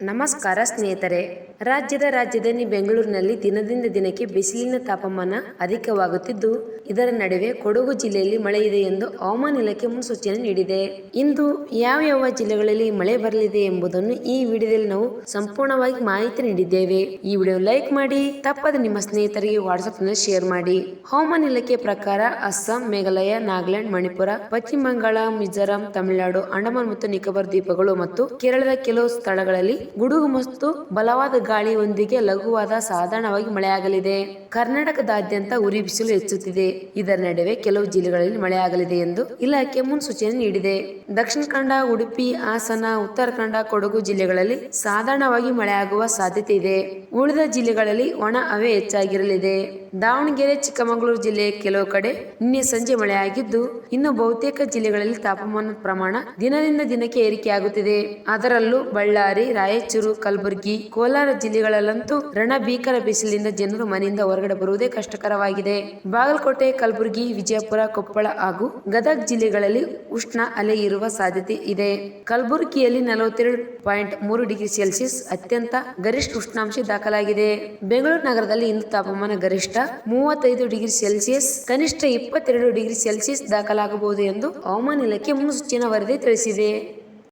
ನಮಸ್ಕಾರ ಸ್ನೇಹಿತರೆ. ರಾಜ್ಯದ ರಾಜಧಾನಿ ಬೆಂಗಳೂರಿನಲ್ಲಿ ದಿನದಿಂದ ದಿನಕ್ಕೆ ಬಿಸಿಲಿನ ತಾಪಮಾನ ಅಧಿಕವಾಗುತ್ತಿದ್ದು, ಇದರ ನಡುವೆ ಕೊಡಗು ಜಿಲ್ಲೆಯಲ್ಲಿ ಮಳೆ ಇದೆ ಎಂದು ಹವಾಮಾನ ಇಲಾಖೆ ಮುನ್ಸೂಚನೆ ನೀಡಿದೆ. ಇಂದು ಯಾವ ಯಾವ ಜಿಲ್ಲೆಗಳಲ್ಲಿ ಮಳೆ ಬರಲಿದೆ ಎಂಬುದನ್ನು ಈ ವಿಡಿಯೋದಲ್ಲಿ ನಾವು ಸಂಪೂರ್ಣವಾಗಿ ಮಾಹಿತಿ ನೀಡಿದ್ದೇವೆ. ಈ ವಿಡಿಯೋ ಲೈಕ್ ಮಾಡಿ, ತಪ್ಪದೆ ನಿಮ್ಮ ಸ್ನೇಹಿತರಿಗೆ ವಾಟ್ಸ್ಆಪ್ನಲ್ಲಿ ಶೇರ್ ಮಾಡಿ. ಹವಾಮಾನ ಇಲಾಖೆ ಪ್ರಕಾರ ಅಸ್ಸಾಂ, ಮೇಘಾಲಯ, ನಾಗಾಲ್ಯಾಂಡ್, ಮಣಿಪುರ, ಪಶ್ಚಿಮ ಬಂಗಾಳ, ಮಿಜೋರಾಂ, ತಮಿಳುನಾಡು, ಅಂಡಮಾನ್ ಮತ್ತು ನಿಕೋಬಾರ್ ದ್ವೀಪಗಳು ಮತ್ತು ಕೇರಳದ ಕೆಲವು ಸ್ಥಳಗಳಲ್ಲಿ ಗುಡುಗು ಮತ್ತು ಬಲವಾದ ಗಾಳಿಯೊಂದಿಗೆ ಲಘುವಾದ ಸಾಧಾರಣವಾಗಿ ಮಳೆಯಾಗಲಿದೆ. ಕರ್ನಾಟಕದಾದ್ಯಂತ ಉರಿ ಬಿಸಿಲು ಹೆಚ್ಚುತ್ತಿದೆ. ಇದರ ನಡುವೆ ಕೆಲವು ಜಿಲ್ಲೆಗಳಲ್ಲಿ ಮಳೆಯಾಗಲಿದೆ ಎಂದು ಇಲಾಖೆ ಮುನ್ಸೂಚನೆ ನೀಡಿದೆ. ದಕ್ಷಿಣ ಕನ್ನಡ, ಉಡುಪಿ, ಹಾಸನ, ಉತ್ತರ ಕನ್ನಡ, ಕೊಡಗು ಜಿಲ್ಲೆಗಳಲ್ಲಿ ಸಾಧಾರಣವಾಗಿ ಮಳೆಯಾಗುವ ಸಾಧ್ಯತೆ ಇದೆ. ಉಳಿದ ಜಿಲ್ಲೆಗಳಲ್ಲಿ ಒಣ ಹವೆ ಹೆಚ್ಚಾಗಿರಲಿದೆ. ದಾವಣಗೆರೆ, ಚಿಕ್ಕಮಗಳೂರು ಜಿಲ್ಲೆಯ ಕೆಲವು ಕಡೆ ನಿನ್ನೆ ಸಂಜೆ ಮಳೆಯಾಗಿದ್ದು, ಇನ್ನು ಬಹುತೇಕ ಜಿಲ್ಲೆಗಳಲ್ಲಿ ತಾಪಮಾನ ಪ್ರಮಾಣ ದಿನದಿಂದ ದಿನಕ್ಕೆ ಏರಿಕೆಯಾಗುತ್ತಿದೆ. ಅದರಲ್ಲೂ ಬಳ್ಳಾರಿ ರಾಯಚೂರು, ಕಲಬುರಗಿ, ಕೋಲಾರ ಜಿಲ್ಲೆಗಳಲ್ಲಂತೂ ರಣಭೀಕರ ಬಿಸಿಲಿನಿಂದ ಜನರು ಮನೆಯಿಂದ ಹೊರಗಡೆ ಬರುವುದೇ ಕಷ್ಟಕರವಾಗಿದೆ. ಬಾಗಲಕೋಟೆ, ಕಲಬುರಗಿ, ವಿಜಯಪುರ, ಕೊಪ್ಪಳ ಹಾಗೂ ಗದಗ ಜಿಲ್ಲೆಗಳಲ್ಲಿ ಉಷ್ಣ ಅಲೆ ಇರುವ ಸಾಧ್ಯತೆ ಇದೆ. ಕಲಬುರಗಿಯಲ್ಲಿ ನಲವತ್ತೆರಡು ಪಾಯಿಂಟ್ ಮೂರು ಡಿಗ್ರಿ ಸೆಲ್ಸಿಯಸ್ ಅತ್ಯಂತ ಗರಿಷ್ಠ ಉಷ್ಣಾಂಶ ದಾಖಲಾಗಿದೆ. ಬೆಂಗಳೂರು ನಗರದಲ್ಲಿ ಇಂದು ತಾಪಮಾನ ಗರಿಷ್ಠ ಮೂವತ್ತೈದು ಡಿಗ್ರಿ ಸೆಲ್ಸಿಯಸ್, ಕನಿಷ್ಠ ಇಪ್ಪತ್ತೆರಡು ಡಿಗ್ರಿ ಸೆಲ್ಸಿಯಸ್ ದಾಖಲಾಗಬಹುದು ಎಂದು ಹವಾಮಾನ ಇಲಾಖೆ ಮುನ್ಸೂಚನಾ ವರದಿ ತಿಳಿಸಿದೆ.